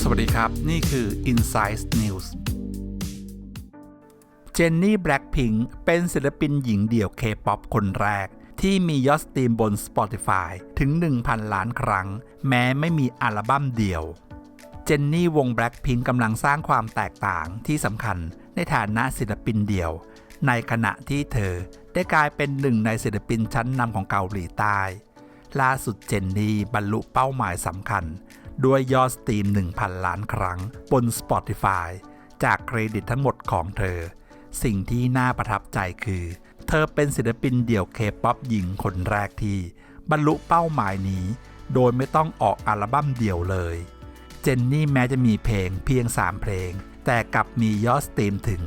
สวัสดีครับ นี่คือ Insight News เจนนี่แบล็ k พิงเป็นศิลปินหญิงเดี่ยว K-POP คนแรก ที่มียอดสตรีมบน Spotify ถึง 1,000 ล้านครั้ง แม้ไม่มีอัลบั้มเดี่ยว เจนนี่วง Blackpink กำลังสร้างความแตกต่างที่สำคัญในฐานะศิลปินเดี่ยว ในขณะที่เธอได้กลายเป็นหนึ่งในศิลปินชั้นนำของเกาหลีใต้ ล่าสุดเจนนี่บรรลุเป้าหมายสำคัญ ด้วยยอดสตรีม 1,000 ล้านครั้งบน Spotify จากเครดิตทั้งหมดของเธอ สิ่งที่น่าประทับใจคือ เธอเป็นศิลปินเดี่ยวเคป๊อปหญิงคนแรกที่ บรรลุเป้าหมายนี้ โดยไม่ต้องออกอัลบั้มเดี่ยวเลย เจนนี่แม้จะมีเพลงเพียง 3 เพลง แต่กลับมียอดสตรีมถึง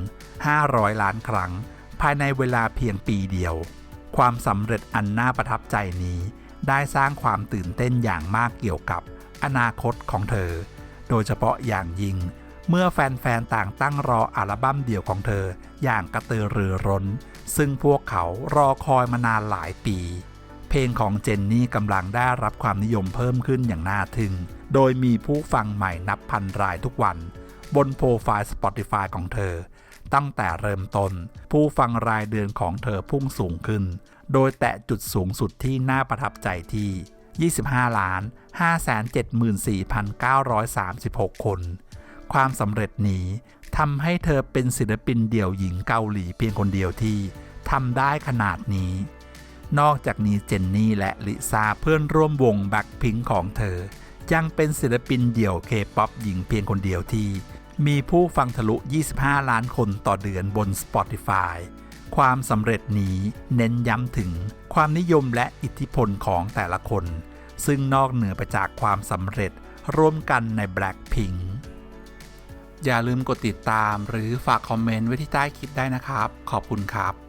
500 ล้านครั้ง ภายในเวลาเพียงปีเดียว ความสำเร็จอันน่าประทับใจนี้ ได้สร้างความตื่นเต้นอย่างมากเกี่ยวกับอนาคตของเธอ โดยเฉพาะอย่างยิ่ง เมื่อแฟนๆ ต่างตั้งรออัลบั้มเดี่ยวของเธออย่างกระตือรือร้น ซึ่งพวกเขารอคอยมานานหลายปี เพลงของเจนนี่กำลังได้รับความนิยมเพิ่มขึ้นอย่างน่าทึ่ง โดยมีผู้ฟังใหม่นับพันรายทุกวัน บนโปรไฟล์ Spotify ของเธอ ตั้งแต่เริ่มต้น ผู้ฟังรายเดือนของเธอพุ่งสูงขึ้น โดยแตะจุดสูงสุดที่น่าประทับใจที่ 25 ล้าน 574,936 คน ความสำเร็จนี้ทำให้เธอเป็นศิลปินเดี่ยวหญิงเกาหลีเพียงคนเดียวที่ทำได้ขนาดนี้ นอกจากนี้เจนนี่และลิซ่าเพื่อนร่วมวงแบ็คพิงของเธอ ยังเป็นศิลปินเดี่ยวเคป๊อปหญิงเพียงคนเดียวที่ มีผู้ฟังทะลุ 25 ล้านคนต่อเดือนบน Spotify ความสำเร็จนี้เน้นย้ำถึงความนิยมและอิทธิพลของแต่ละคน ซึ่งนอกเหนือไปจากความสำเร็จร่วมกันใน Blackpink อย่าลืมกดติดตามหรือฝากคอมเมนต์ไว้ที่ใต้คลิปได้นะครับ ขอบคุณครับ